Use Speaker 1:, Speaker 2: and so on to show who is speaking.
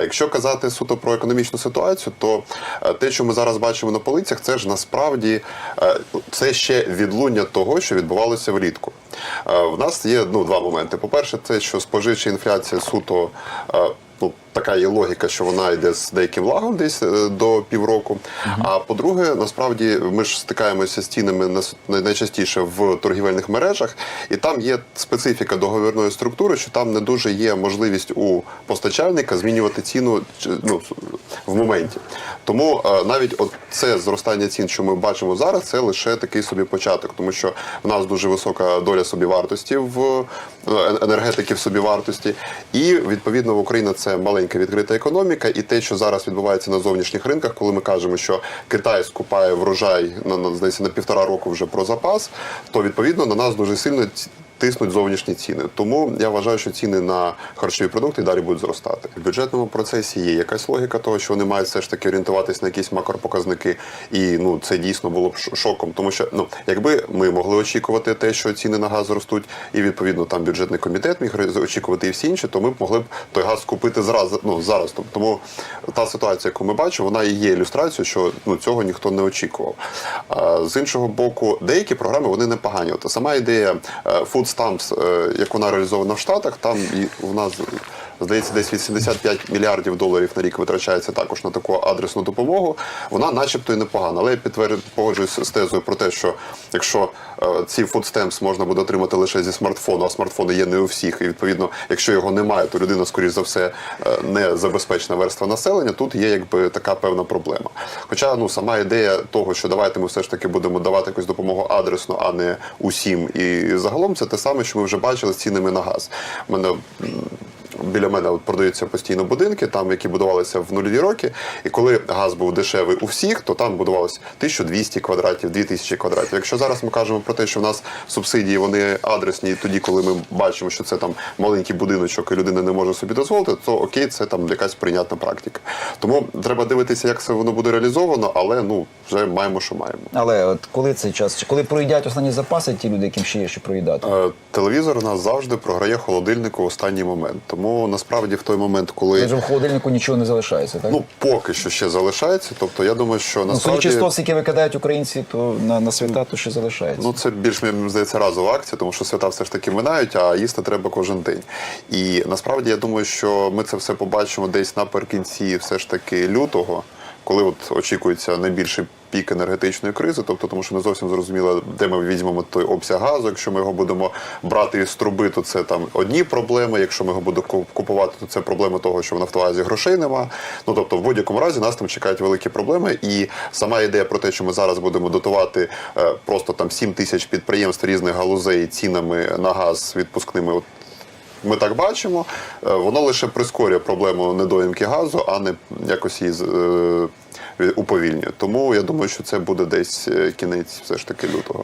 Speaker 1: Якщо казати суто про економічну ситуацію, то е, те, що ми зараз бачимо на полицях, це ж насправді е, це ще відлуння того, що відбувалося влітку. Е, В нас є ну, два моменти. По-перше, це що споживча інфляція суто. Ну, така є логіка, що вона йде з деяким лагом десь е, до півроку. А по-друге, насправді ми ж стикаємося з цінами найчастіше в торгівельних мережах, і там є специфіка договірної структури, що там не дуже є можливість у постачальника змінювати ціну ну, в моменті. Тому е, навіть от це зростання цін, що ми бачимо зараз, це лише такий собі початок, тому що в нас дуже висока доля собівартості в е, енергетики в собівартості, і відповідно в Україна це маленька відкрита економіка, і те, що зараз відбувається на зовнішніх ринках, коли ми кажемо, що Китай скупає врожай на, на здається на півтора року вже про запас, то відповідно на нас дуже сильно тиснуть зовнішні ціни. Тому я вважаю, що ціни на харчові продукти далі будуть зростати. В бюджетному процесі є якась логіка того, що вони мають все ж таки орієнтуватись на якісь макропоказники, і ну це дійсно було б шоком. Тому що ну якби ми могли очікувати те, що ціни на газ зростуть, і відповідно там бюджетний комітет міг очікувати і всі інші, то ми б могли б той газ купити зразу. Ну зараз. Тому та ситуація, яку ми бачимо, вона і є ілюстрацією, що ну цього ніхто не очікував. А, з іншого боку, деякі програми вони непогані. От сама ідея е, Food Stamps, е, як вона реалізована в Штатах, там і в нас здається десь 85 мільярдів доларів на рік витрачається також на таку адресну допомогу. Вона, начебто, і непогана. Але я підтверджую погоджуюсь з тезою про те, що якщо е, ці Stamps можна буде отримати лише зі смартфону, а смартфони є не у всіх, і відповідно, якщо його немає, то людина, скоріш за все, е, не забезпечена верства населення. Тут є якби така певна проблема. Хоча ну сама ідея того, що давайте ми все ж таки будемо давати якусь допомогу адресно, а не усім. І загалом це те саме, що ми вже бачили з цінами на газ. У мене біля мене от продаються постійно будинки, там які будувалися в нульові роки. І коли газ був дешевий у всіх, то там будувалося 1200 квадратів, 2000 квадратів. Якщо зараз ми кажемо про те, що в нас субсидії вони адресні, тоді, коли ми бачимо, що це там маленький будиночок, і людина не може собі дозволити, то окей, це там якась прийнятна практика. Тому треба дивитися, як це воно буде реалізовано, але ну вже маємо, що маємо.
Speaker 2: Але от коли цей час, коли проїдять останні запаси, ті люди, яким ще є що проїдати?
Speaker 1: Е, Телевізор у нас завжди програє холодильнику в останній момент. Тому насправді в той момент, коли
Speaker 2: Тож в холодильнику нічого не залишається, так?
Speaker 1: Ну, поки що ще залишається. Тобто, я думаю, що
Speaker 2: Ну,
Speaker 1: насправді
Speaker 2: Ну, з які викидають українці, то на, на свята то ще залишається.
Speaker 1: ну це більш мені здається разова акція, тому що свята все ж таки минають, а їсти треба кожен день. І насправді я думаю, що ми це все побачимо десь наприкінці, все ж таки лютого, коли от очікується найбільший. Пік енергетичної кризи, тобто тому, що не зовсім зрозуміло, де ми візьмемо той обсяг газу. Якщо ми його будемо брати із труби, то це там одні проблеми. Якщо ми його будемо ку- купувати, то це проблема того, що в Нафтогазі грошей нема. Ну тобто, в будь-якому разі нас там чекають великі проблеми. І сама ідея про те, що ми зараз будемо дотувати е, просто там 7 тисяч підприємств різних галузей цінами на газ відпускними. От ми так бачимо, е, воно лише прискорює проблему недоїмки газу, а не якось її е, уповільнює. Тому я думаю, що це буде десь е, кінець все ж таки лютого.